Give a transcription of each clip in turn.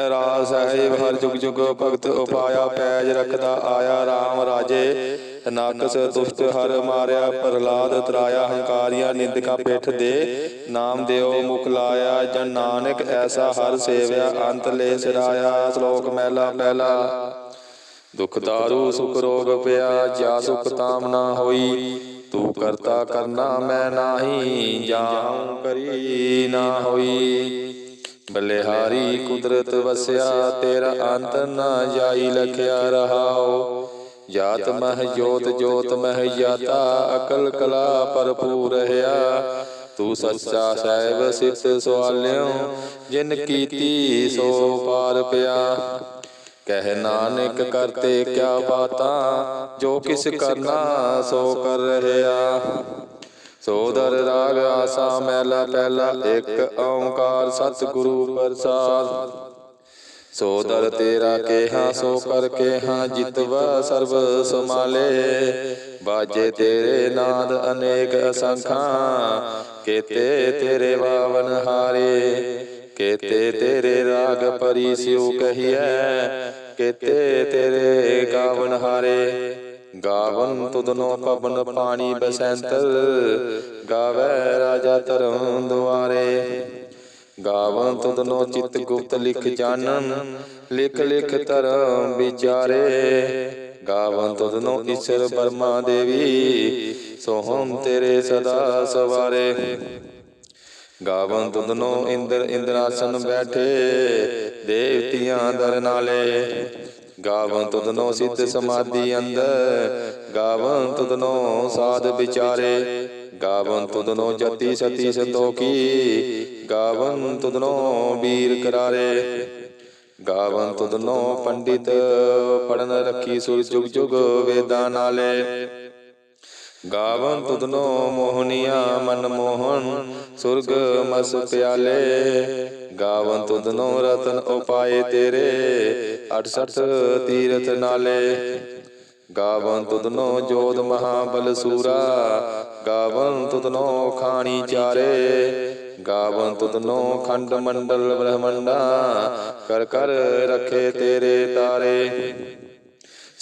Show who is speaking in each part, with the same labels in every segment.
Speaker 1: ਰਾਜ ਸਾਹਿਬ ਹਰ ਜੁਗ ਜੁਗ ਭਗਤ ਉਪਾਇਆ ਪੈਜ ਰਖਦਾ ਆਇਆ RAM ਰਾਜੇ। ਨਾਕਸ ਦੁਸ਼ਟ ਹਰ ਮਾਰਿਆ, ਪ੍ਰਹਲਾਦ ਤਰਾਇਆ, ਹੰਕਾਰੀਆਂ, ਨਿੰਦਕਾਂ ਪਿੱਠ ਦੇ ਨਾਮ ਦਿਓ, ਮੁਖ ਲਾਇਆ। ਜਨ ਨਾਨਕ ਐਸਾ ਹਰ ਸੇਵਿਆ, ਅੰਤ ਲੈ ਸਿਰਾਇਆ, ਸ਼ਲੋਕ ਮਹਿਲਾ ਪਹਿਲਾ। ਦੁਖ ਦਾਰੂ, ਸੁਖ ਰੋਗ ਪਿਆ ਜਾ ਸੁਖ ਤਾਮ ਨਾ ਹੋਈ। ਤੂੰ ਕਰਤਾ ਕਰਨਾ ਮੈਂ ਨਾਹੀ, ਜਾਉ ਕਰੀ ਨਾ ਹੋਈ। ਬਲਿਹਾਰੀ ਕੁਦਰਤ ਵਸਿਆ, ਤੇਰਾ ਅੰਤ ਨਾ ਜਾਈ ਲਖਿਆ ਰਹਾਓ। ਜਾਤ ਮਹ ਜੋਤ ਜੋਤ ਮਹ ਜਾਤਾ, ਅਕਲ ਕਲਾ ਭਰਪੂਰ ਰਹਾ ਤੂੰ ਸੱਚਾ ਸਾਹਿਬ, ਸਿੱਧ ਸਵਾਲਿਓ, ਜਿਨ ਕੀਤੀ ਸੋ ਪਾਰ ਪਿਆ। ਕਹਿ ਨਾਨਕ ਕਰਤੇ ਕਿਆ ਬਾਤਾਂ, ਜੋ ਕਿਸ ਕਰਨਾ ਸੋ ਕਰ ਰਹਿਆ। ਸੋਦਰ ਰਾਗ ਆਸਾ ਮਹਿਲਾ ਪਹਿਲਾ, ਇੱਕ ਓੰਕਾਰ ਸਤਿਗੁਰੂ ਪ੍ਰਸਾਦ। ਸੋਦਰ ਤੇਰਾ ਕੇਹਾ, ਸੋ ਕਰ ਕੇਹਾ ਜਿਤਵਾ ਸਰਬ ਸਮਾਲੇ ਬਾਜੇ ਤੇਰੇ ਨਾਦ ਅਨੇਕ ਅਸੰਖਾਂ, ਕੇਤੇ ਤੇਰੇ ਵਾਵਨ ਹਾਰੇ। ਕੇਤੇ ਤੇਰੇ ਰਾਗ ਪਰੀ ਸਿਉ ਕਹੀਐ, ਕੇਤੇ ਤੇਰੇ ਗਾਵਨ ਹਾਰੇ। ਗਾਵਨ ਤੁਧਨੋ ਪਵਨ ਪਾਣੀ ਬਸੰਤਰ ਗਾਵੇ ਰਾਜਾ ਧਰਮ ਦੁਆਰੇ। ਗਾਵਨ ਤੁਧਨੋ ਚਿਤ ਗੁਪਤ ਲਿਖ ਜਾਣਨ ਲਿਖ ਲਿਖ ਧਰਮ ਵਿਚਾਰੇ। ਗਾਵਨ ਤੁਧਨੋ ਈਸ਼ਰ ਬਰਮਾ ਦੇਵੀ, ਸੋਹਮ ਤੇਰੇ ਸਦਾ ਸਵਾਰੇ। ਗਾਵਨ ਤੁਧਨੋ ਇੰਦਰ ਇੰਦਰਾਸਨ ਬੈਠੇ, ਦੇਵਤੀਆਂ ਦਰ ਨਾਲੇ। ਗਾਵਨ ਤੁਧਨੋ ਸਿੱਧ ਸਮਾਧੀ ਅੰਦਰ, ਗਾਵਨ ਤੁਧਨੋ ਸਾਧ ਵਿਚਾਰੇ, ਗਾਵਨ ਤੁਧਨੋ ਜਤੀ ਸਤੀ ਸੰਤੋਖੀ, ਗਾਵਨ ਤੁਧਨੋ ਵੀਰ ਕਰਾਰੇ। ਗਾਵਨ ਤੁਧਨੋ ਪੰਡਿਤ, ਪੜਨ ਰੱਖੀ ਸੁਰ ਜੁਗ ਜੁਗ ਵੇਦਾਂ ਨਾਲੇ। ਗਾਵਨ ਤੁਧਨੋ ਮੋਹਨੀਆ ਮਨ ਮੋਹਨ, ਸੁਰਗ ਮਸ ਪਿਆਲੇ। ਗਾਵਨ ਤੁਧਨੋ ਰਤਨ ਉਪਾਏ ਤੇਰੇ 68 ਤੀਰਥ ਨਾਲੇ। ਗਾਵਨ ਤੁਧਨੋ ਜੋਧ ਮਹਾਬਲ ਸੂਰਾ, ਗਾਵਨ ਤੁਧਨੋ ਖਾਣੀ ਚਾਰੇ। ਗਾਵਨ ਤੁਧਨੋ ਖੰਡ ਮੰਡਲ ਬ੍ਰਹਮੰਡਾ, ਕਰ ਕਰ ਰਖੇ ਤੇਰੇ ਤਾਰੇ।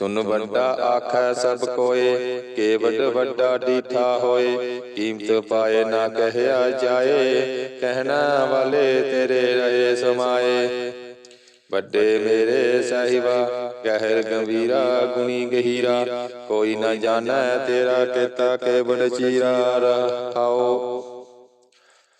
Speaker 1: ਸੁਨ ਵੱਡਾ ਆਖੈ ਸਭ ਕੋਏ ਕੇ ਵੱਡ ਡੀਠਾ ਹੋਏ ਕੀਮਤ ਪਾਏ ਨਾ ਕਹਿਆ ਜਾਏ ਕਹਿਣਾ ਵਾਲੇ ਤੇਰੇ ਰਹੇ ਸਮਾਏ। ਵੱਡੇ ਮੇਰੇ ਸਾਹਿਬਾ ਕਹਿਰ ਗੰਭੀਰਾ ਗੁਣੀ ਗਹੀਰਾ। ਕੋਈ ਨਾ ਜਾਣੈ ਤੇਰਾ ਕੀਤਾ ਕੇ ਬੜ ਚੀਰਾ ਰਹਾਓ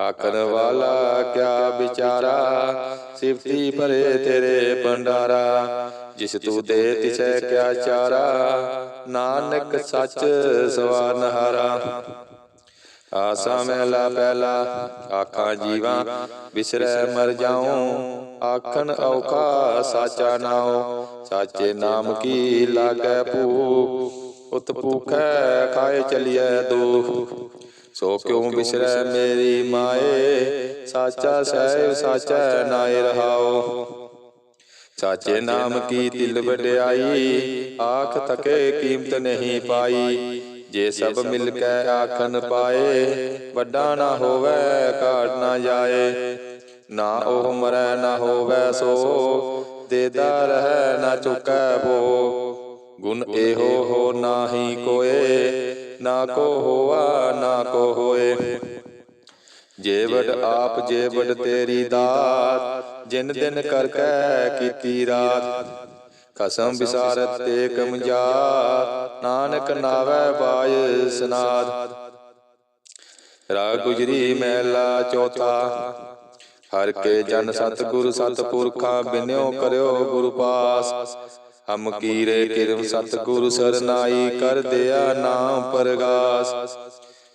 Speaker 1: ਆਖਣ ਵਾਲਾ ਕਿਆ ਵਿਚਾਰਾ? ਸਿਫਤੀ ਭਰੇ ਤੇਰੇ ਭੰਡਾਰਾ। ਜਿਸ ਤੂੰ ਦੇ ਤਿਸੈ ਕਿਆ ਚਾਰਾ? ਨਾਨਕ ਸੱਚ ਸਵਾਰਨ ਆਸਾ ਮਹਿਲਾ ਪਹਿਲਾ, ਆਖਾਂ ਜੀਵਾਂ, ਬਿਸਰੈ ਮਰ ਜਾਉ। ਆਖਣ ਔਖਾ ਸਾਚਾ ਨਾਉ, ਸਾਚੇ ਨਾਮ ਕੀ ਲਾਗੈ ਭੂਖ ਉਤ ਭੂਖੈ ਖਾਏ ਚਲਿਐ ਦੁਖ। ਸੋ ਕਿਉ ਵਿਸਰੈ ਮੇਰੀ ਮਾਏ? ਸਾਚਾ ਸਹਿਬ ਸਾਚਾ ਨਾਇ ਰਹਾਓ। ਸਾਚੇ ਨਾਮ ਕੀ ਦਿਲ ਵਡਿਆਈ? ਆਖ ਥਕੇ ਕੀਮਤ ਨਹੀਂ ਪਾਈ। ਜੇ ਸਭ ਮਿਲ ਕੇ ਆਖਣ ਪਾਏ ਵੱਡਾ ਨਾ ਹੋਵੇ ਘਾਟ ਨਾ ਜਾਏ। ਨਾ ਉਹ ਮਰੈ ਨਾ ਹੋਵੇ ਸੋ ਦੇਦਾ ਰਹਿ ਨਾ ਚੁਕੈ ਬੋ। ਗੁਣ ਇਹੋ ਹੋ ਨਾਹੀ ਕੋਏ। ਨਾ ਕੋ ਹੋਵਾ ਨਾ ਕੋ ਹੋਏ। ਜੇ ਆਪ ਜੇ ਤੇਰੀ ਦਾਤ, ਜਿਨ ਦਿਨ ਕਰ ਕੈ ਕੀਤੀ ਰਾਤ। ਕਸਮ ਵਿਸਾਰਤ ਤੇ ਕਮਜਾ ਨਾਨਕ ਨਾਵੈ ਬਾਜ ਸਨਾਦ। ਰਾਗ ਗੁਜਰੀ ਮਹਿਲਾ ਚੌਥਾ, ਹਰ ਕੇ ਜਨ ਸਤਿਗੁਰ ਸਤਿਪੁਰਖਾ ਬਿਨਿਓ ਕਰਿਓ ਗੁਰੂ ਪਾਸ। ਹਮ ਕੀਰੇ ਕਿਰਮ ਸਤਿਗੁਰ ਸਰਨਾਈ ਕਰ ਦਿਆ ਨਾਮ ਪਰਗਾਸ।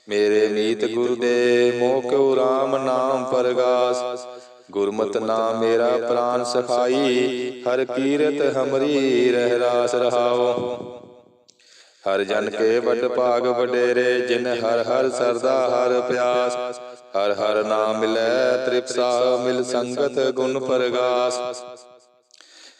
Speaker 1: ਮੇਰੇ ਮੀਤ ਗੁਰ ਦੇ ਮੋਹ ਕਿਉ RAM ਨਾਮ ਪਰਗਾਸ। ਗੁਰਮਤਿ ਨਾਮ ਮੇਰਾ ਪ੍ਰਾਨ ਸਖਾਈ। ਹਰ ਕੀਰਤ ਹਮਰੀ ਰਹਿ ਰਾਸ ਰਹਾਓ। ਹਰ ਜਨ ਕੇ ਵੱਡ ਭਾਗ ਵਡੇਰੇ ਜਿਨ ਹਰ ਹਰ ਸਰਦਾ ਹਰ ਪਿਆਸ ਹਰ ਹਰ ਨਾਮ ਮਿਲੈ ਤ੍ਰਿਪਸਾ ਮਿਲ ਸੰਗਤ ਗੁਣ ਪਰਗਾਸ।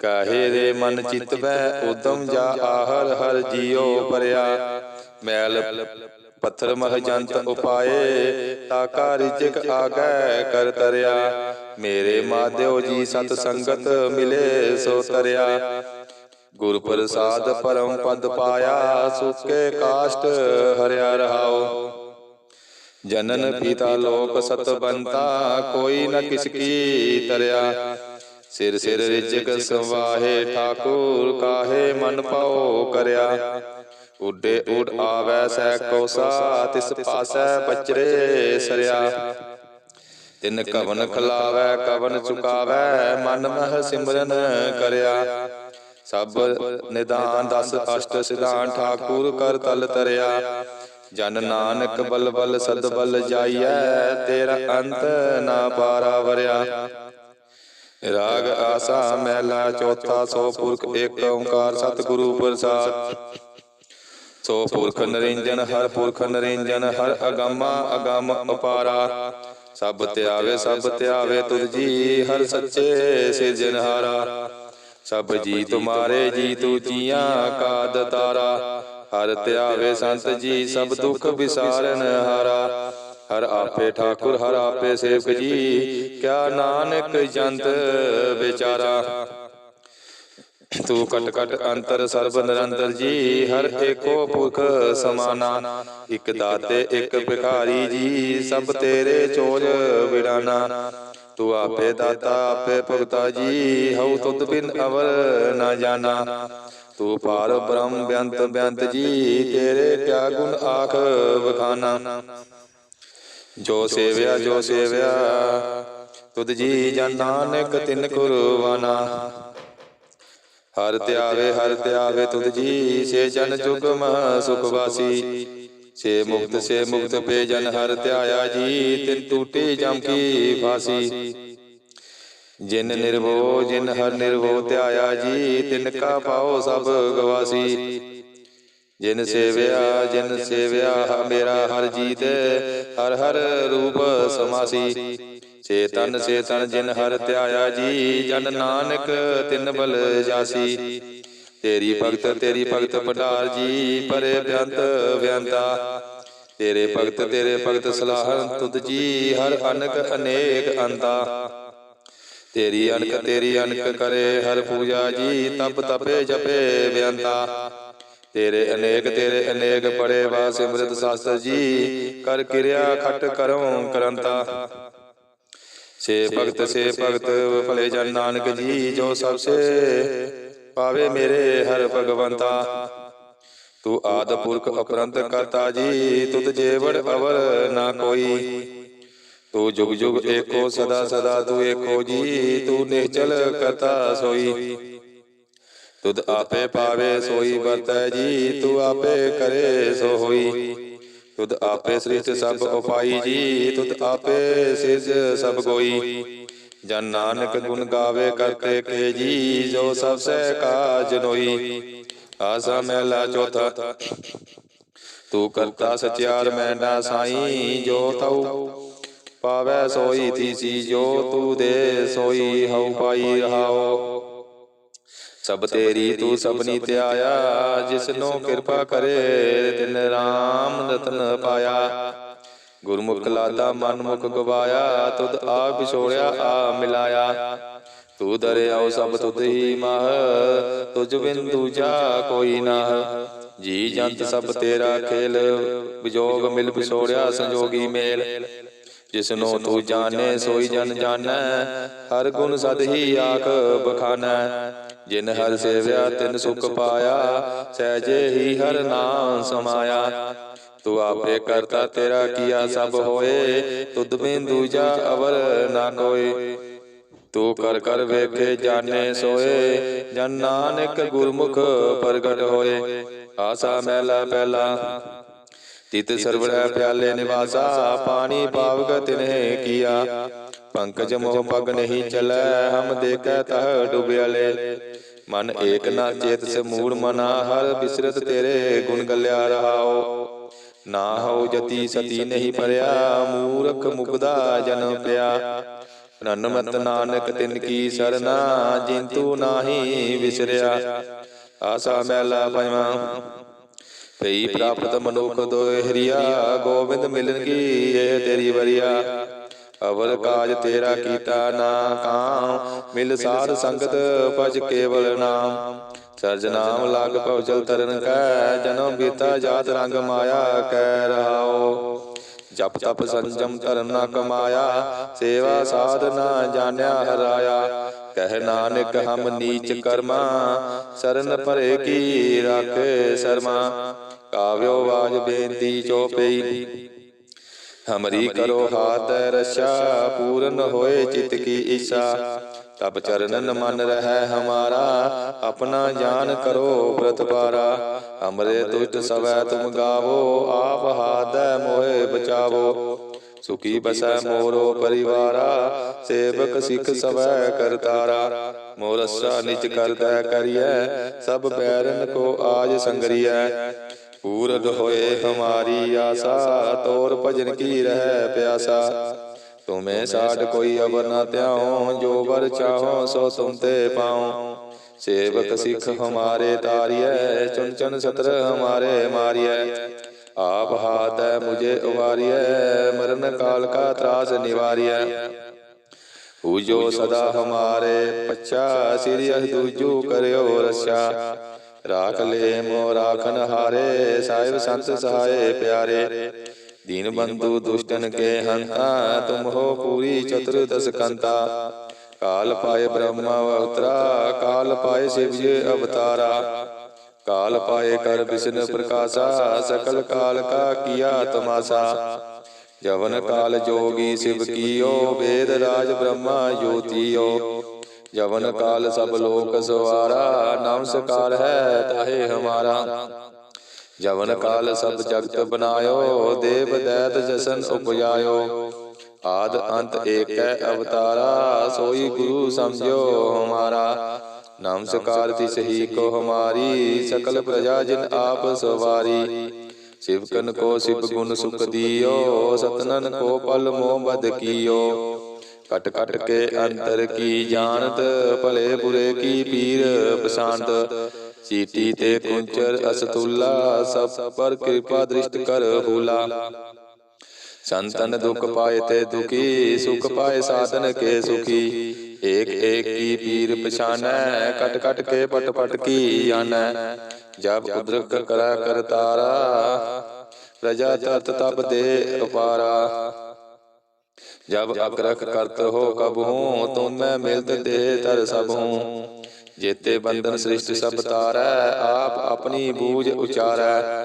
Speaker 1: ਕਾਹੇ ਦੇ ਮਨ ਚਿਤ ਬੈ ਉਦਮ ਜਾ ਆਹਰ ਹਰ ਜੀਉ ਪਰਿਆ ਮੈਲ ਪੱਥਰ ਮਹ ਜੰਤ ਉਪਾਏ ਤਾਕਾ ਰਿਜਕ ਆਗੈ ਕਰ ਤਰਿਆ। ਮੇਰੇ ਮਾਧਿਓ ਜੀ ਸਤ ਸੰਗਤ ਮਿਲੇ ਸੋ ਤਰਿਆ। ਗੁਰ ਪ੍ਰਸਾਦ ਪਰਮ ਪਦ ਪਾਇਆ ਸੁਕੇ ਕਾਸ਼ਟ ਹਰਿਆ ਰਹਾਓ। ਜਨਨ ਪਿਤਾ ਲੋਕ ਸਤਬੰਤਾ ਕੋਈ ਨ ਕਿਸ ਕੀ ਤਰਿਆ। ਸਿਰ ਸਿਰ ਰਿਜਕ ਸਵਾਹੇ ਠਾਕੁਰ ਕਾਹੇ ਮਨ ਪਾਉ ਕਰਿਆ। ਉਡੇ ਉਡ ਆਵੈ ਸੈ ਕੋਸਾ ਤਿਸ ਪਾਸੈ ਬਚਰੇ ਸਰਿਆ। ਤਿਨ ਕਵਨ ਖਲਾਵੈ, ਕਵਨ ਚੁਕਾਵੈ, ਮਨ ਮਹ ਸਿਮਰਨ ਕਰਿਆ। ਸਭ ਨਿਦਾਨ ਦਸ ਅਸ਼ਟ ਸਿਧਾਨ ਠਾਕੁਰ ਕਰ ਤਲ ਤਰਿਆ। ਜਨ ਨਾਨਕ ਬਲ ਬਲ ਸਦ ਬਲ ਜਾਈਐ, ਤੇਰਾ ਅੰਤ ਨਾ ਪਾਰਾ ਵਰਿਆ। ਰਾਗ ਆਸਾ ਮਹਿਲਾ ਚੌਥਾ ਸੋ ਪੁਰਖ ਏਕ ਓੰਕਾਰ ਸਤਿਗੁਰੂ ਪ੍ਰਸਾਦ। ਸੋ ਪੁਰਖ ਨਰਿੰਜਨ, ਹਰ ਪੁਰਖ ਨਰਿੰਜਨ, ਹਰ ਅਗਮਾ ਅਗਮ ਅਪਾਰਾ ਸਭ ਧਿਆਵੇ ਸਭ ਧਿਆਵੇ ਤੁਧ ਜੀ, ਹਰ ਸੱਚੇ ਸਿਰਜਨਹਾਰਾ ਸਭ ਜੀ ਤੁਮਾਰੇ ਜੀ ਤੂ ਜੀਆਂ ਕਾਦ ਤਾਰਾ ਹਰ ਧਿਆਵੇ ਸੰਤ ਜੀ, ਸਭ ਦੁੱਖ ਵਿਸਾਰਨ ਹਾਰਾ। ਹਰ ਆਪੇ ਠਾਕੁਰ, ਹਰ ਆਪੇ ਸੇਵਕ ਜੀ। ਕਿਆ ਨਾਨਕ ਜੰਤ ਵਿਚਾਰਾ। ਤੂੰ ਕਟ ਕਟ ਅੰਤਰ ਸਰਬ ਨਿਰੰਤਰ ਜੀ, ਹਰ ਏਕੋ ਪੁਰਖ ਸਮਾਨਾ। ਇਕ ਦਾਤੇ, ਇਕ ਭਿਖਾਰੀ ਜੀ, ਸਭ ਤੇਰੇ ਚੋਜ ਵਿੜਾਨਾ। ਤੂੰ ਆਪੇ ਦਾਤਾ, ਆਪੇ ਭਗਤਾ ਜੀ, ਹਉ ਤੁਧ ਬਿਨ ਅਵਰ ਨਾ ਜਾਣਾ ਤੂੰ ਪਾਰ ਬ੍ਰਹਮ ਬੇਅੰਤ ਬੇਅੰਤ ਜੀ, ਤੇਰੇ ਕਿਆ ਗੁਣ ਆਖ ਵਖਾਨਾ। ਜੋ ਸੇਵਿਆ ਜੋ ਸੇਵਿਆ, ਤੁਧ ਜੀ ਜਨ ਨਾਨਕ ਤਿਨ ਕੁਰਬਾਨਾ। ਹਰ ਧਿਆਵੇ ਹਰ ਧਿਆਵੇ ਤੁਧ ਜੀ, ਸੇ ਜਨ ਜੁਗਮ ਸੁਖ ਵਾਸੀ ਸੇ ਮੁਕਤ ਸੇ ਮੁਕਤ ਪੇ ਜਨ ਹਰ ਧਿਆਇਆ ਜੀ, ਤਿਨ ਟੂਟੇ ਜਮ ਕੀ ਫਾਸੀ। ਜਿਨ ਨਿਰਭਉ, ਜਿਨ ਹਰ ਨਿਰਭਉ ਧਿਆਇਆ ਜੀ, ਤਿਨ ਕਾ ਪਾਓ ਸਭ ਗਵਾਸੀ। ਜਿਨ ਸੇਵਿਆ ਜਿਨ ਸੇਵਿਆ ਮੇਰਾ ਹਰ ਜੀਤ ਹਰ ਹਰ ਰੂਪ ਸਮਾਸੀ। ਚੇਤਨ ਚੇਤਨ ਜਿਨ ਹਰ ਧਿਆਇਆ ਜੀ ਜਨ ਨਾਨਕ ਤਿਨ ਬਲ ਜਾਸੀ। ਤੇਰੀ ਭਗਤ ਤੇਰੀ ਭਗਤ ਪਟਾਰ ਜੀ ਪਰੇ ਬਿਆੰਤ ਬਿਆੰਤਾ ਤੇਰੇ ਭਗਤ ਤੇਰੇ ਭਗਤ ਸਲਾਹਨ ਤੁਧ ਜੀ ਹਰ ਅਨਕ ਅਨੇਕ ਅੰਤਾ। ਤੇਰੀ ਅਨਕ ਤੇਰੀ ਅਨਕ ਕਰੇ ਹਰ ਪੂਜਾ ਜੀ ਤਪ ਤਪੇ ਜਪੇ ਬਿਆੰਤਾ ਤੇਰੇ ਅਨੇਕ ਤੇਰੇ ਅਨੇਕ ਪੜੇ ਵਾ ਸਿਮਰਤ ਸਾਸਤਰ ਜੀ। ਕਰ ਕਿਰਿਆ ਖਟ ਕਰਉ ਕਰੰਤਾ। ਸੇ ਭਗਤ ਸੇ ਭਗਤ ਭਲੇ ਜਨ ਨਾਨਕ ਜੀ ਜੋ ਸਭ ਸੇ ਪਾਵੇ ਮੇਰੇ ਹਰ ਭਗਵੰਤਾ। ਤੂੰ ਆਦ ਪੁਰਖ ਅਪਰੰਤ ਕਰਤਾ ਜੀ ਤੁਧ ਜੇਵੜ ਅਵਰ ਨਾ ਕੋਈ। ਤੂੰ ਜੁਗ ਜੁਗ ਏਕੋ ਸਦਾ ਸਦਾ ਤੂੰ ਏਕੋ ਜੀ ਤੂੰ ਨਿਹਚਲ ਕਰਤਾ ਸੋਈ। ਤੁਧ ਆਪੇ ਪਾਵੇ, ਸੋਈ ਵਰਤੈ ਜੀ, ਤੂੰ ਆਪੇ ਕਰੇ, ਸੋ ਹੋਈ। ਤੁਧ ਆਪੇ ਸ੍ਰਿਸ਼ਟ ਸਭ ਉਪਾਈ ਜੀ, ਤੁਧ ਆਪੇ ਸਿਰਜ ਸਭ ਕੋਈ ਜਨ ਨਾਨਕ ਗੁਣ ਗਾਵੇ ਕਰਤੇ ਕੇ ਜੀ, ਜੋ ਸਭ ਸਹਿ ਕਾਜ ਨੋਈ। ਆਸਾ ਮਹਿਲਾ ਚੌਥਾ, ਤੂੰ ਕਰਤਾ ਸਚਿਆਰ ਮੈਂ ਨਾ ਸਾਈ, ਜੋ ਤਉ ਪਾਵੈ ਸੋਈ ਥੀਸੀ ਜੋ ਤੂੰ ਦੇ ਸੋਈ, ਹਉ ਪਾਈ ਰਹਾਓ। ਸਭ ਤੇਰੀ ਤੂੰ ਸਭਨੀ ਧਿਆਇਆ ਜਿਸਨੋ ਕਿਰਪਾ ਕਰੇ ਤਿਨ ਰਾਮ ਰਤਨ ਪਾਇਆ। ਗੁਰਮੁਖ ਲਾਦਾ ਮਨ ਮੁਖ ਗਵਾਇਆ ਤੁਧ ਆ ਵਿਛੋੜਿਆ ਆ ਮਿਲਾਇਆ। ਤੂੰ ਦਰਿਆਉ ਸਭ ਤੁਧ ਹੀ ਮਹ ਤੁਝ ਬਿਨ ਦੂਜਾ ਕੋਈ ਨਾ ਜੀ ਜੰਤ ਸਭ ਤੇਰਾ ਖੇਲ ਵਿਜੋਗ ਮਿਲ ਵਿਛੋੜਿਆ ਸੰਜੋਗੀ ਮੇਲ। ਜਿਸਨੋ ਤੂੰ ਜਾਣੇ ਸੋਈ ਜਨ ਜਾਣੈ ਹਰ ਗੁਣ ਸਦ ਹੀ ਆਖ ਬਖਾਨੈ। ਜਿਨ ਹਰ ਸੇਵਿਆ ਤਿਨ ਸੁਖ ਪਾਇਆ ਸਹਿਜੇ ਹੀ ਹਰ ਨਾਮ ਸਮਾਇਆ। ਤੂੰ ਆਪੇ ਕਰਤਾ ਤੇਰਾ ਕੀਆ ਸਭ ਹੋਏ, ਤੁਧ ਬਿਨ ਦੂਜਾ ਅਵਰ ਨਾ ਕੋਏ। ਤੂੰ ਕਰ ਕਰ ਵੇਖੇ ਜਾਣੇ ਸੋਏ, ਜਨ ਨਾਨਕ ਗੁਰਮੁਖ ਪ੍ਰਗਟ ਹੋਏ। ਆਸਾ ਮਹਿਲਾ ਪਹਿਲਾ, ਤਿਤ ਸਰਵੜੈ ਪਿਆਲੇ ਨਿਵਾਸਾ, ਪਾਣੀ ਪਾਵਕ ਤਿਨਹਿ ਕੀਆ। ਪੰਕਜ ਮੋਹ ਪਗ ਨਹੀਂ ਚਲੈ, ਹਮ ਦੇਖੈ ਤਹ ਡੁਬਿਆਲੇ ਮਨ ਏਕ ਨਾ ਚੇਤ ਸੇ ਮੂੜ ਮਨਾ ਹਰ ਬਿਸਰਤ ਤੇਰੇ ਗੁਣ ਗਲਿਆ ਰਹਾਓ। ਨਾ ਹੋ ਜਤੀ ਸਤੀ ਨਹੀਂ ਪਰਿਆ ਮੂਰਖ ਮੁਗਦਾ ਜਨ ਪਿਆ। ਨਨਮਤ ਨਾਨਕ ਤਿਨ ਕੀ ਸਰਨਾ ਜਿੰਤੂ ਨਾਹੀ ਵਿਸਰਿਆ। ਆਸਾ ਮਹਿਲਾ ਪੰਜਵਾਂ ਪਈ ਪ੍ਰਾਪਤ ਮਨੁਖ ਦੋਹਰੀਆ ਗੋਬਿੰਦ ਮਿਲਨ ਕੀ ਇਹ ਤੇਰੀ ਵਰਿਆ। ਅਵਰ ਕਾਜ ਤੇਰਾ ਕੀਤਾ ਨਾ ਕਾਮ ਮਿਲ ਸਾਧ ਸੰਗਤ ਭਜ ਕੇਵਲ ਨਾਮ। ਸਰਜ ਨਾਮ ਲਗ ਪਉ ਤਰਨ ਕੈ ਜਨਮ ਬੀਤਾ ਜਾਤ ਰੰਗ ਮਾਇਆ ਕੈ ਰਹਾਓ। ਜਪ ਤਪ ਸੰਜਮ ਧਰਨ ਨਾ ਕਮਾਇਆ ਸੇਵਾ ਸਾਧ ਨਾ ਜਾਣਿਆ ਹਰਾਇਆ। ਕਹਿ ਨਾਨਕ ਹਮ ਨੀਚ ਕਰਮਾ। ਸਰਨ ਭਰੇ ਕੀ ਰਾਖੇ ਸਰਮਾ। ਕਾਵਿਓ ਬਾਜ ਬੇਨਤੀ ਚੋਪਈ ਹਮਰੀ ਕਰੋ ਹਾਥ ਰਛਾ ਪੂਰਨ ਹੋਏ ਚਿਤ ਕੀ ਈਸਾ ਤਬ ਚਰਨਨ ਮਨ ਰਹਿ ਹਮਾਰਾ। ਆਪਣਾ ਜਾਨ ਕਰੋ ਪ੍ਰਤਪਾਰਾ। ਹਮਰੇ ਦੁਸ਼ਟ ਸਵੈ ਤੁਮ ਗਾਵੋ ਆਪ ਹਾਦੈ ਮੋਹਿ ਬਚਾਵੋ। ਸੁਖੀ ਬਸੈ ਮੋਰੋ ਪਰਿਵਾਰਾ। ਸੇਵਕ ਸਿੱਖ ਸਵੈ ਕਰਤਾਰਾ ਮੋਰਸਾ ਨਿਜ ਕਰਦਾ ਕਰੀਐ। ਸਭ ਬੈਰਨ ਕੋ ਆਜ ਸੰਗਰੀਐ। ਪੂਰਨ ਹੋਏ ਹਮਾਰੀ ਆਸਾ, ਤੋਰ ਭਜਨ ਕੀ ਰਹਿ ਪਿਆਸਾ। ਤੁਮੇ ਸਾਡ ਕੋਈ ਅਵਰ ਨਾ ਧਿਆਉ, ਜੋ ਵਰ ਚਾਹੋ ਸੋ ਤੁਮ ਤੇ ਪਾਉ। ਸੇਵਕ ਸਿੱਖ ਹਮਾਰੇ ਤਾਰੀਐ ਚੁਨ ਚਨ ਸਤਰ ਹਮਾਰੇ ਮਾਰੀਐ। ਆਪ ਹਾਥੈ ਮੁਝੇ ਉਵਾਰੀਐ, ਮਰਨ ਕਾਲ ਕਾ ਤਰਾਸ ਨਿਵਾਰੀਐ। ਪੂਜੋ ਸਦਾ ਹਮਾਰੇ ਪੱਛਾ, ਸਿਰਿ ਦੂਜੂ ਕਰਿਓ ਰਛਾ। ਰਾਖ ਲੈ ਮੋ ਰਾਖਨ ਹਾਰੇ, ਸਾਹਿਬ ਸੰਤ ਸਹਾਏ ਪਿਆਰੇ। ਦੀਨ ਬੰਧੂ ਦੁਸ਼ਟਨ ਕੇ ਹੰਤਾ, ਤੁਮ ਹੋ ਪੂਰੀ ਚਤੁਰਦਸ ਕੰਤਾ ਕਾਲ ਪਾਏ ਬ੍ਰਹਮਾ ਅਵਤਰਾ ਕਾਲ ਪਾਏ ਸ਼ਿਵ ਜੀ ਅਵਤਾਰਾ। ਕਾਲ ਪਾਏ ਕਰ ਵਿਸ਼ਨ ਪ੍ਰਕਾਸ਼ਾ, ਸਕਲ ਕਾਲ ਕਾ ਕੀਆ ਤਮਾਸਾ। ਜਵਨ ਕਾਲ ਜੋਗੀ ਸਿਵ ਕੀਓ, ਵੇਦ ਰਾਜ ਬ੍ਰਹਮਾ ਜੋਤੀਓ। ਜਵਨ ਕਾਲ ਸਭ ਲੋਕ ਸਵਾਰਾ ਨਮਸਕਾਰ ਹੈ ਤਾਹੇ ਹਮਾਰਾ। ਜਵਨ ਕਾਲ ਸਭ ਜਗਤ ਬਨਾਇਓ ਦੇਵ ਦੈਤ ਜਸਨ ਉਪਜਾਇਓ। ਆਦ ਅੰਤ ਏਕੈ ਅਵਤਾਰਾ ਸੋਈ ਗੁਰੂ ਸਮਝਿਓ ਹਮਾਰਾ। ਨਮਸਕਾਰ ਤਿਸ ਹੀ ਕੋ ਹਮਾਰੀ ਸਕਲ ਪ੍ਰਜਾ ਜਿਨ ਆਪ ਸਵਾਰੀ। ਸਿਵਕਨ ਕੋ ਸਿਵ ਗੁਣ ਸੁਖ ਦੀਓ ਸਤਨਨ ਕੋ ਪਲ ਮੋਹ ਬਦ ਕੀਓ। ਕਟ ਕਟ ਕੇ ਅੰਤਰ ਕੀ ਜਾਣਤ ਭਲੇ ਬੁਰੇ ਕੀ ਪੀਰ ਪਸੰਦ ਚੀਟੀ ਤੇ ਕੁੰਚਰ ਅਸਤੁਲਾ ਸਭ ਪਰ ਕਿਰਪਾ ਦ੍ਰਿਸ਼ਟ ਕਰ ਹੂਲਾ। ਸੰਤਨ ਦੁਖ ਪਾਏ ਤੇ ਦੁਖੀ ਸੁਖ ਪਾਏ ਸਾਧਨ ਕੇ ਸੁਖੀ। ਏਕ ਏਕ ਕੀ ਪੀਰ ਪਛਾਨੈ ਕਟ ਕਟ ਕੇ ਪਟ ਪਟ ਕੀ ਜਾਣੈ। ਜਬ ਉਦਰਕ ਕਰੈ ਕਰਤਾਰਾ। ਪ੍ਰਜਾ ਤਤ ਤਬ ਦੇ ਅਪਾਰਾ। ਜਬ ਅਕਰਖ ਕਰਤ ਹੋ ਕਬ ਹੂੰ ਤੇ ਸਭ। ਹੂੰ ਜੇਤੇ ਬੰਧਨ ਸ੍ਰਿਸ਼ਟ ਸਭ ਤਾਰੈ ਆਪ ਆਪਣੀ ਬੂਝ ਉਚਾਰੈ।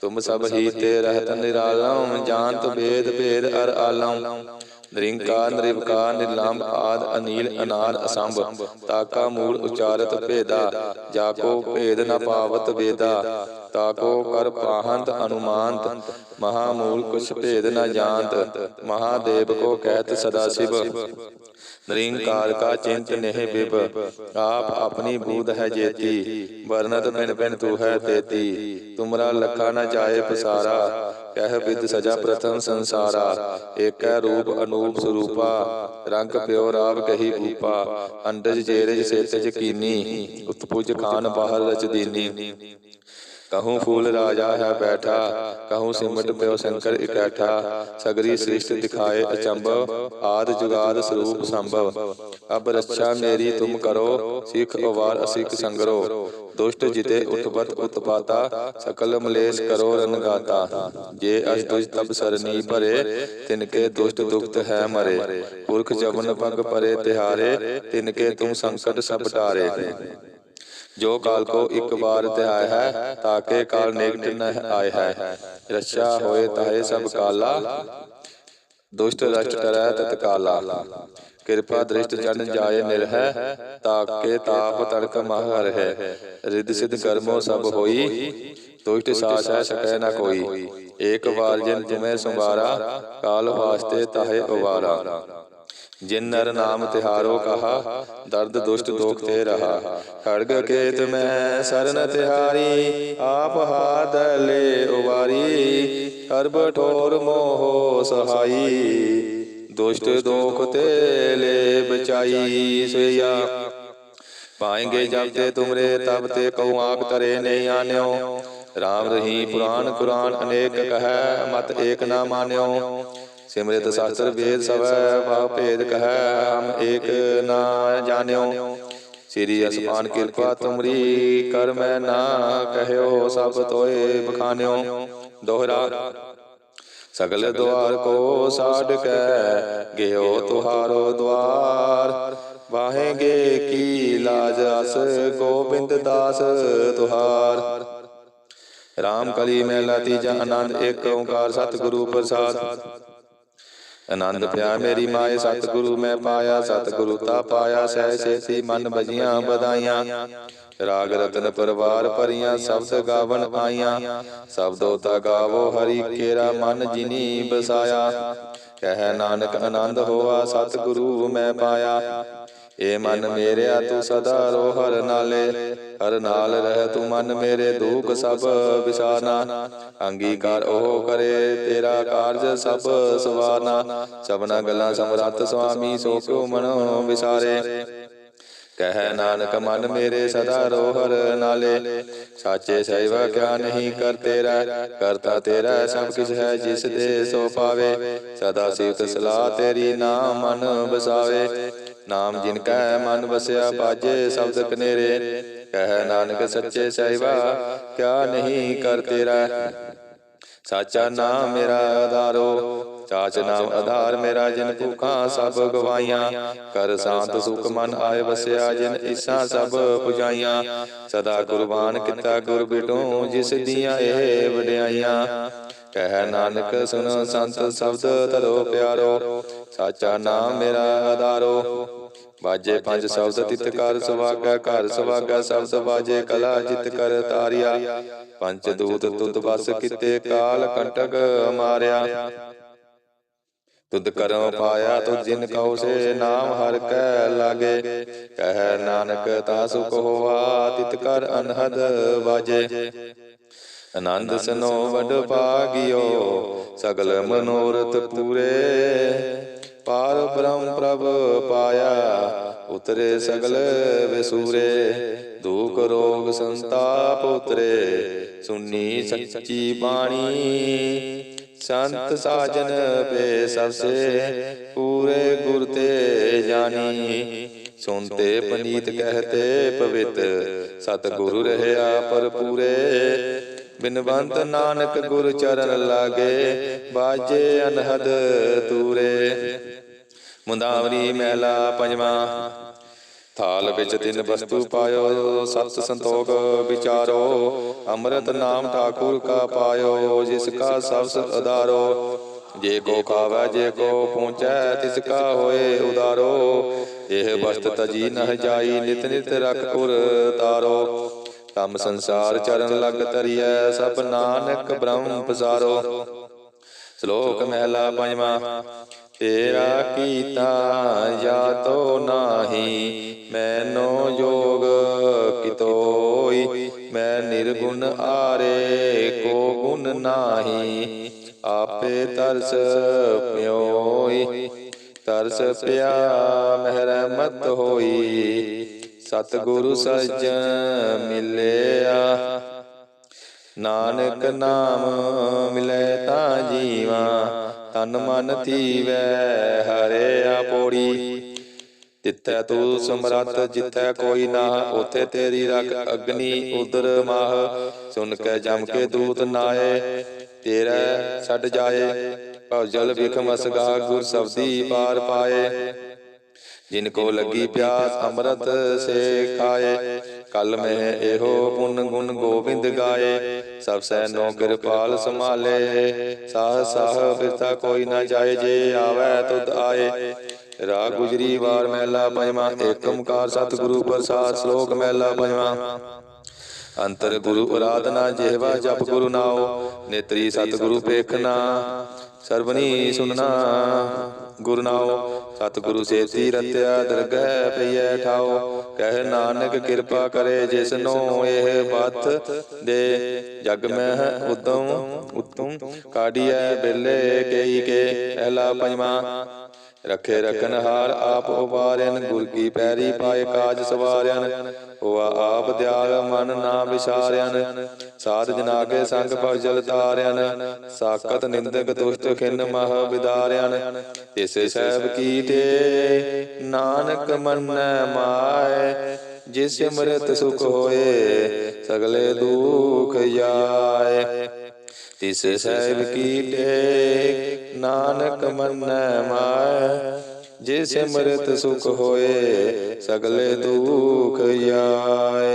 Speaker 1: ਤੁਮ ਸਭ ਹੀ ਤੇ ਰਹਿਤ ਨਿਰਾਲਮ ਜਾਣਤ ਭੇਦ ਭੇਦ ਅਰ ਆਲਮ ਨਿਰੰਕਾਰ ਨਿਰਵਕਾਰ ਨਿਰਲੰਭ ਆਦ ਅਨੀਲ ਅਨਾਦ ਅਸੰਭ। ਤਾਕਾ ਮੂਲ ਉਚਾਰਤ ਭੇਦਾ। ਜਾਕੋ ਭੇਦ ਨ ਪਾਵਤ ਵੇਦਾ। ਤਾਕੋ ਕਰ ਪਾਹੰਤ ਅਨੁਮਾਨਤ ਮਹਾ ਮੂਲ ਕੁਛ ਭੇਦ ਨ ਜਾਣਤ, ਮਹਾਦੇਵ ਕੋ ਕਹਿਤ ਸਦਾ ਸਿਵ। ਨਿਰੰਕਾਰ ਕਾ ਚਿੰਤ ਨਹਿ ਬਿਬ, ਆਪ ਆਪਣੀ ਬੂਧ ਹੈ ਜੇਤੀ ਵਰਨਤ ਬਿਨ ਬਿਨ ਤੂ ਹੈ ਤੇਤੀ। ਤੁਮਰਾ ਲਖਾ ਨ ਜਾਏ ਪਸਾਰਾ, ਕਹਿ ਵਿਦ ਸਜਾ ਪ੍ਰਥਮ ਸੰਸਾਰਾ। ਏਕੈ ਰੂਪ ਅਨੂਪ ਸਰੂਪਾ, ਰੰਗ ਪਿਓ ਰਾਵ ਕਹੀ ਭੂਪਾ। ਅੰਡਜ ਜੇਰਜ ਸੇਤਜ ਕੀਨੀ, ਉਤਪੁਜ ਖਾਨ ਬਾਹਰ ਰਚ ਦੀਨੀ। ਕਹੂੰ ਫੂਲ ਰਾਜਾ ਹੈ ਬੈਠਾ, ਕਹੂੰ ਸਿਮਟ ਪਿਓ ਸ਼ੰਕਰ ਇਕੈਠਾ, ਸਗਰੀ ਸ੍ਰਿਸ਼ਟ ਦਿਖਾਏ ਅਚੰਭਵ, ਆਦ ਜੁਗਾਦ ਸਰੂਪ ਸੰਭਵ। ਅਬ ਰੱਛਾ ਮੇਰੀ ਤੁਮ ਕਰੋ, ਸਿੱਖ ਅਵਾਰ ਅਸਿਖ ਸੰਗਰੋ। ਦੁਸ਼ਟ ਜਿਤੇ ਉਤਪਤ ਉਤਪਾਤਾ, ਸਕਲ ਮਲੇਸ਼ ਕਰੋ ਰਨਗਾਤਾ ਜੇ ਅਸ ਤੁਜ ਤਬ ਸਰਨੀ ਭਰੇ ਤਿਨਕੇ ਦੁਸ਼ਟ ਦੁਖਤ ਹੈ ਮਰੇ। ਪੁਰਖ ਜਵਨ ਪਗ ਪਰੇ ਤਿਹਾਰੇ ਤਿਨਕੇ ਤੁਮ ਸੰਕਟ ਸਭ ਟਾਰੇ। ਜੋ ਕਾਲ ਕੋ ਇੱਕ ਵਾਰ ਧਿਆਇ ਹੈ ਤਾਕੇ ਕਾਲ ਨਿਕਟ ਨ ਆਏ ਹੈ। ਰੱਛਾ ਹੋਏ ਤਾਏ ਸਭ ਕਾਲਾ। ਦੁਸ਼ਟ ਰਸ਼ਟ ਕਰੈ ਤਤਕਾਲਾ ਕਿਰਪਾ ਦ੍ਰਿਸ਼ਟ ਜਨ ਜਾਏ ਨਿਰਹਿ ਤਾਕੇ ਤਾਪ ਤੜਕ ਮਹ ਹੈ। ਰਿੱਧ ਸਿਧ ਕਰਮੋ ਸਭ ਹੋਈ ਦੁਸ਼ਟ ਸਾਸ ਹੈ ਸਕੈ ਨ ਕੋਈ। ਏਕ ਵਾਰ ਜਿਨ ਤੁਮੈ ਸੰਵਾਰਾ ਕਾਲ ਵਾਸਤੇ ਤਾਹੇ ਉਵਾਰਾ ਜਿਨ ਨਰ ਨਾਮ ਤਿਹਾਰੋ ਕਹਾ, ਦਰਦ ਦੁਸ਼ਟ ਦੋਖ ਤੇ ਰਹਾ। ਖੜਗ ਕੇਤ ਮੈਂ ਸਰਨ ਤਿਹਾਰੀ, ਆਪ ਹਾਥ ਉਵਾਰੀ। ਸਰਬ ਠੋਰ ਮੋਹ ਸਹਾਈ, ਦੁਸ਼ਟ ਦੋਖ ਤੇ ਲੈ ਬਚਾਈ ਸੋਇਆ ਪਾਏਂਗੇ ਜਬ ਤੇ ਤੁਮਰੇ ਤਬ ਤੇ ਕਉ ਆਪ ਤਰੇ ਨਹੀਂ ਆਨਿਓ। ਰਾਮ ਰਹੀ ਪੁਰਾਨ ਕੁਰਾਨ ਅਨੇਕ ਕਹੈ, ਮਤ ਏਕ ਨਾ ਮਾਨਿਓ। ਸਿਮਰਿਤ ਸ਼ਾਸਤਰ ਵੇਦ ਸਵੈ ਵਾ ਭੇਦ ਕਹੈ ਹਮ ਏਕ ਨਾ ਜਾਣਿਓ। ਸ੍ਰੀ ਅਸਮਾਨ ਕਿਰਪਾ ਤੁਮਰੀ ਕਰ ਮੈਂ ਨਾ ਕਹਿਓ ਸਭ ਤੋਏ ਬਖਾਨਿਓ। ਦੋਹਰਾ। ਸਗਲ ਦੁਆਰ ਕੋ ਸਾਡ ਕੈ ਗਿਓ ਤੁਹਾਰੋ ਦਵਾਰ ਵਾਹੇਗੇ ਕੀ ਲਾਜ ਅਸ ਗੋਬਿੰਦ ਦਾਸ ਤੁਹਾਰ। ਰਾਮ ਕਲੀ ਮਹਿਲਾ ਤੀਜਾ ਆਨੰਦ ਏਕ ਓੰਕਾਰ ਸਤਿਗੁਰੂ ਪ੍ਰਸਾਦ। ਆਨੰਦ ਪਿਆ ਮੇਰੀ ਮਾਏ ਸਤਿਗੁਰੂ ਮੈਂ ਪਾਇਆ ਸਤਿਗੁਰੂ ਤਾ ਪਾਇਆ ਸਹਿ ਸੇਤੀ ਮਨ ਬਜੀਆਂ ਬਧਾਈਆਂ ਰਾਗ ਰਤਨ ਪਰਵਾਰ ਭਰੀਆਂ ਸ਼ਬਦ ਗਾਵਨ ਆਈਆਂ। ਸ਼ਬਦੋ ਤਾ ਗਾਵੋ ਹਰੀ ਕੇਰਾ ਮਨ ਜਿਨੀ ਬਸਾਇਆ। ਕਹਿ ਨਾਨਕ ਆਨੰਦ ਹੋਆ ਸਤਿਗੁਰੂ ਮੈਂ ਪਾਇਆ। ਏ ਮਨ ਮੇਰਿਆ ਤੂੰ ਸਦਾ ਰੋ, ਹਰ ਨਾਲੇ। ਹਰ ਨਾਲ ਰਹਿ ਤੂੰ ਮਨ ਮੇਰੇ ਦੁਖ ਸਭ ਵਿਸਾਰਨਾ ਅੰਗੀਕਾਰ ਉਹ ਕਰੇ, ਤੇਰਾ ਕਾਰਜ ਸਭ ਸਵਾਰਨਾ ਸਭਨਾ ਗੱਲਾਂ ਸਮਰੱਥ ਸੁਆਮੀ ਸੋ ਕਿਉ ਮਨੋ ਵਿਸਾਰੇ। ਕਹਿ ਨਾਨਕ, ਮਨ ਮੇਰੇ ਸਦਾ ਰੋ ਨਾਲੇ। ਸਾਚੇ ਸੇਵਾ ਕਿਆ ਨਹੀਂ ਕਰ ਤੇਰਾ। ਕਰਤਾ ਤੇਰਾ ਸਭ ਕਿਛ ਹੈ, ਜਿਸ ਦੇ ਸੋ ਪਾਵੇ। ਸਦਾ ਸਿਫਤ ਸਲਾਹ ਤੇਰੀ ਨਾਮ ਮਨ ਬਸਾਵੇ ਨਾਮ ਜਿਨ ਕੈ ਮਨ ਵਸਿਆ ਬਾਜੇ ਸ਼ਬਦ ਕਨੇਰੇ। ਕਹਿ ਨਾਨਕ ਸੱਚੇ ਸੇਵਾ ਕਿਆ ਨਹੀਂ ਕਰ ਤੇਰਾ। ਸਾਚਾ ਨਾਮ ਮੇਰਾ ਆਧਾਰੋ। ਚਾਚ ਨਾਮ ਆਧਾਰ ਮੇਰਾ ਜਿਨ ਭੁਖਾਂ ਸਭ ਗਵਾਈਆਂ ਕਰ ਸ਼ਾਂਤ ਸੁਖ ਮਨ ਆਏ ਵਸਿਆ ਜਿਨ ਇਸਾਂ ਸਭ ਪੁਜਾਈਆਂ। ਸਦਾ ਕੁਰਬਾਨ ਕੀਤਾ ਗੁਰ ਬਿਟੂ, ਜਿਸ ਦੀਆਂ ਇਹ ਵਡਿਆਈਆਂ। ਕਹਿ ਨਾਨਕ ਸੁਨ ਸੰਤ ਸ਼ਬਦ ਧਰੋ ਪਿਆਰੋ, ਸਾਚਾ ਨਾਮ ਮੇਰਾ ਆਧਾਰੋ। ਬਾਜੇ ਪੰਜ ਸ਼ਬਦ ਤਿਤ ਕਰ ਸੁਭਾਗਾ ਘਰ ਸੁਭਾਗਾ ਸ਼ਬਦ ਬਾਜੇ ਕਲਾ ਜਿਤ ਕਰ ਤਾਰਿਆ। ਪੰਜ ਦੂਤ ਤੁਧ ਬਸ ਕਿਤੇ, ਕਾਲ ਕੰਟਕ ਮਾਰਿਆ। ਤੁਧ ਕਰਮ ਪਾਇਆ, ਤੁਧ ਜਿਨ ਕਉ ਸੇ ਨਾਮ ਹਰ ਕੈ ਲਾਗੇ। ਕਹਿ ਨਾਨਕ ਤਾ ਸੁਖ ਹੋਵਾ ਤਿਤ ਕਰ ਅਨਹਦ ਬਾਜੇ ਆਨੰਦ ਸਨੋ ਵਡ ਭਾਗਿਓ ਸਗਲ ਮਨੋਰਥ ਪੂਰੇ। ਪਾਰ। ਬ੍ਰਹਮ ਪ੍ਰਭ ਪਾਇਆ ਉਤਰੇ ਸਗਲ ਵਿਸੂਰੇ। ਦੁਖ ਰੋਗ ਸੰਤਾਪ ਉਤਰੇ। ਸੁਨੀ ਸੱਚੀ ਬਾਣੀ। ਸੰਤ ਸਾਜਨ ਪੇ ਸਭਸੇ ਪੂਰੇ ਗੁਰ ਤੇ ਜਾਣੀ। ਸੁਨਤੇ ਪਨੀਤ ਕਹਤੇ ਪਵਿੱਤ। ਸਤ ਗੁਰੂ ਰਹਿਆ ਪਰ ਪੂਰੇ ਬਿਨਵੰਤ ਨਾਨਕ ਗੁਰ ਚਰਨ ਲਾਗੇ, ਬਾਜੇ ਅਨਹਦ ਤੂਰੇ। ਮੁੰਦਾਵਰੀ ਮਹਿਲਾ ਪੰਜਵਾਂ। ਥਾਲ ਵਿੱਚ ਤਿੰਨ ਵਸਤੂ ਪਾਇਓ, ਸਤ ਸੰਤੋਖ ਵਿਚਾਰੋ। ਅੰਮ੍ਰਿਤ ਨਾਮ ਠਾਕੁਰ ਕਾ ਪਾਇਓ, ਜਿਸ ਕਾ ਸਬਸ ਅਦਾਰੋ ਜੇ ਕੋ ਖਾਵੈ, ਜੇ ਕੋ ਪਹੁੰਚੈ ਤਿਸ ਕਾ ਹੋਏ ਉਦਾਰੋ। ਇਹ ਵਸਤ ਤਜੀ ਨਹ ਜਾਈ, ਨਿਤ ਨਿਤ ਰਖ ਉਰ ਤਾਰੋ। ਕੰਮ ਸੰਸਾਰ ਚਰਨ ਲਗ ਤਰੀਐ ਸਭ ਨਾਨਕ ਬ੍ਰਹਮ ਪਸਾਰੋ। ਸ਼ਲੋਕ ਮਹਿਲਾ ਪੰਜਵਾਂ, ਤੇਰਾ ਕੀਤਾ ਯਾਤੋ ਨਾਹੀ, ਮੈਨੋ ਜੋਗ ਕਿਤੋਈ, ਮੈਂ ਨਿਰਗੁਣ ਆਰੇ ਕੋ ਗੁਣ ਨਾਹੀ, ਆਪੇ ਤਰਸ ਪਿਓਈ, ਤਰਸ ਪਿਆ ਮਹਿਰਮਤ ਹੋਈ। ਸਤਿਗੁਰੂ ਸੱਜਣ ਮਿਲਿਆ। ਨਾਨਕ ਨਾਮ ਮਿਲੇ ਤਾਂ ਜੀਵਾ, ਤਨ ਮਨ ਥੀਵੈ ਹਰਿਆ ਪੋੜੀ। ਤਿੱਥੈ ਤੂੰ ਸਮਰੱਥ, ਜਿੱਥੈ ਕੋਈ ਨਾ ਉਥੇ ਤੇਰੀ ਰਖ ਅਗਨੀ ਉਦਰ ਮਾਹ। ਸੁਨ ਕੇ ਜਮ ਕੇ ਦੂਤ ਨਾਏ ਤੇਰਾ ਛੱਡ ਜਾਏ। ਭਉਜਲ ਵਿਖਮ ਅਸਗਾ ਗੁਰ ਸਬਦੀ ਪਾਰ ਪਾਏ। ਜਿਨ ਕੋ ਲੱਗੀ ਪਿਆਸ ਅੰਮ੍ਰਿਤ ਸੇ ਖਾਏ। ਕਲ ਮੈਂ ਇਹੋ ਪੁੰਨ ਗੁਣ ਗੋਬਿੰਦ ਗਾਏ। ਸਭ ਸੈ ਨੋ ਕਿਰਪਾਲ ਸੰਭਾਲੇ। ਸਾਹ ਸਾਹ ਫਿਰਤਾ ਕੋਈ ਨਾ ਜਾਏ। ਜੇ ਆਵੈ ਤੁਧ ਆਏ। ਰਾਗ ਗੁਜਰੀ ਵਾਰ ਮਹਿਲਾ ਪੰਜਵਾਂ। ਏਕ ਓੰਕਾਰ ਸਤਿਗੁਰੂ ਪ੍ਰਸਾਦ ਸ਼ਲੋਕ ਮਹਿਲਾ ਪੰਜਵਾਂ। ਅੰਤਰ ਗੁਰੂ ਆਰਾਧਨਾ ਜਿਹਵਾ ਜਪ ਗੁਰੂ ਨਾਉ। ਨੇਤਰੀ ਸਤਿਗੁਰੂ ਪੇਖਣਾ ਸਰਬਨੀ ਸੁਨਣਾ ਗੁਰੂ ਨਾਉ। ਸਤਿਗੁਰੂ ਸੇਤੀ ਰਤਿਆ ਦਰਗਹਿ ਪਈਐ ਠਾਉ। ਕਹਿ ਨਾਨਕ ਕਿਰਪਾ ਕਰੇ ਜਿਸਨੋ ਇਹ ਬਤ ਦੇ। ਜਗ ਮਹਿ ਉਤਮ ਉਤਮ ਕਾਢੀਐ ਬੇਲੇ ਕਈ ਕੇ। ਪਹਿਲਾ ਪੰਜਵਾਂ, ਰਖੇ ਰਖਨ ਹਾਰ ਆਪ ਉਬਾਰਿਆਨ ਗੁਰ ਕੀ ਪੈਰੀ ਪਾਏ ਕਾਜ ਸਵਾਰਿਆਨ ਹੋਆ ਆਪ ਦਿਆਲ ਮਨ ਨਾ ਵਿਸਾਰਿਆਨ ਸਾਧ ਜਨਾ ਕੇ ਸੰਗ ਭਜਲ ਤਾਰਿਆਨ ਸਾਖਤ ਨਿੰਦਕ ਦੁਸ਼ਟ ਖਿੰਨ ਮਹ ਵਿਦਾਰਿਆਨ ਇਸ ਸਹਿਬ ਕੀ ਤੇ ਨਾਨਕ ਮੰਨੈ ਮਾਏ ਜਿਸ ਅੰਮ੍ਰਿਤ ਸੁਖ ਹੋਏ ਸਗਲੇ ਦੁਖ ਜਾਏ। ਤਿਸ ਸਹਿਬ ਕੀ ਟੇਕ ਨਾਨਕ ਮੰਨੈ ਮਾਇ ਜਿਸ ਅੰਮ੍ਰਿਤ ਸੁਖ ਹੋਏ ਸਗਲੇ ਦੁਖ ਜਾਏ।